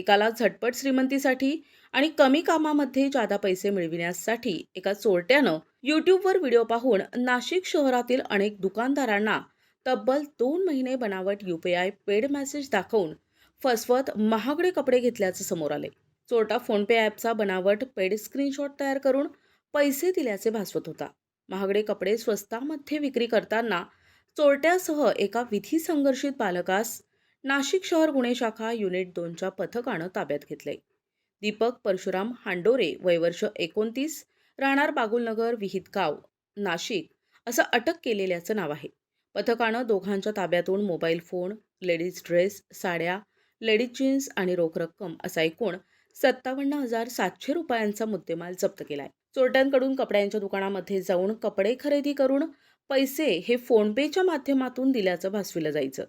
एकाला झटपट श्रीमंतीसाठी आणि कमी कामामध्ये जादा पैसे मिळविण्यासाठी एका चोरट्यानं यूट्यूबवर व्हिडिओ पाहून नाशिक शहरातील अनेक दुकानदारांना तब्बल दोन महिने बनावट यूपीआय पेड मेसेज दाखवून फसवत महागडे कपडे घेतल्याचं समोर आले. चोरटा फोनपे ॲपचा बनावट पेड स्क्रीनशॉट तयार करून पैसे दिल्याचे भासवत होता. महागडे कपडे स्वस्तामध्ये विक्री करताना चोरट्यासह एका विधी संघर्षित बालकास नाशिक शहर गुन्हे शाखा युनिट दोनच्या पथकानं ताब्यात घेतले दीपक परशुराम हांडोरे वयवर्ष एकोणतीस राहणार बागुलनगर विहित गाव नाशिक असं अटक केलेल्याचं नाव आहे. पथकानं दोघांच्या ताब्यातून मोबाईल फोन लेडीज ड्रेस साड्या लेडीज जीन्स आणि रोख रक्कम असा एकूण सत्तावन्न हजार सातशे रुपयांचा मुद्देमाल जप्त केलाय. चोरट्यांकडून कपड्यांच्या दुकानामध्ये जाऊन कपडे खरेदी करून पैसे हे फोनपेच्या माध्यमातून दिल्याचं भासविलं जायचं.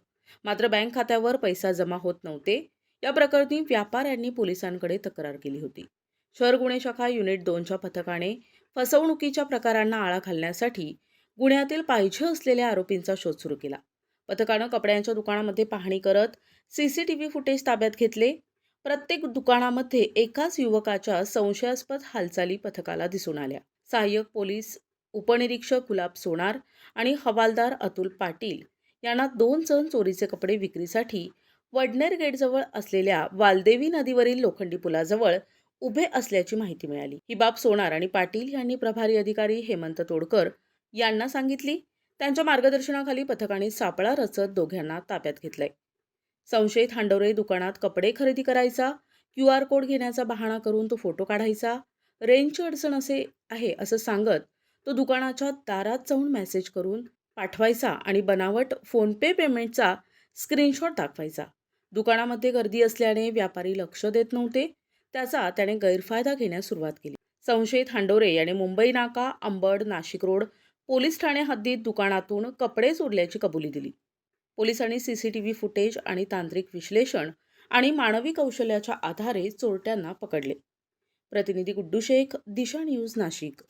मात्र बँक खात्यावर पैसा जमा होत नव्हते. या प्रकरणी व्यापाऱ्यांनी पोलिसांकडे तक्रार केली होती. शहर गुन्हे शाखा युनिट दोनच्या पथकाने फसवणुकीच्या प्रकारांना आळा घालण्यासाठी गुन्ह्यातील पाहिजे असलेल्या आरोपींचा शोध सुरू केला. पथकानं कपड्यांच्या दुकानामध्ये पाहणी करत C C T V footage ताब्यात घेतले. प्रत्येक दुकानामध्ये एकाच युवकाच्या संशयास्पद हालचाली पथकाला दिसून आल्या. सहाय्यक पोलीस उपनिरीक्षक गुलाब सोनार आणि हवालदार अतुल पाटील यांना दोन सण चोरीचे कपडे विक्रीसाठी वडनेर गेटजवळ असलेल्या वालदेवी नदीवरील लोखंडी पुलाजवळ उभे असल्याची माहिती मिळाली. ही बाब सोनार आणि पाटील यांनी प्रभारी अधिकारी हेमंत तोडकर यांना सांगितली. त्यांच्या मार्गदर्शनाखाली पथकाने सापळा रचत दोघांना ताब्यात घेतलंय. संशयित हांडवरे दुकानात कपडे खरेदी करायचा क्यू आर कोड घेण्याचा बहाणा करून तो फोटो काढायचा रेंजची अडचण असे आहे असं सांगत तो दुकानाच्या दारात जाऊन मेसेज करून पाठवायचा आणि बनावट फोनपे पेमेंटचा स्क्रीनशॉट दाखवायचा. दुकानामध्ये गर्दी असल्याने व्यापारी लक्ष देत नव्हते. त्याचा त्याने गैरफायदा घेण्यास सुरुवात केली. संशयित हांडोरे याने मुंबई नाका अंबड नाशिक रोड पोलीस ठाणे हद्दीत दुकानातून कपडे चोरल्याची कबुली दिली. पोलिसांनी C C T V footage आणि तांत्रिक विश्लेषण आणि मानवी कौशल्याच्या आधारे चोरट्यांना पकडले. प्रतिनिधी गुड्डू शेख दिशा न्यूज नाशिक.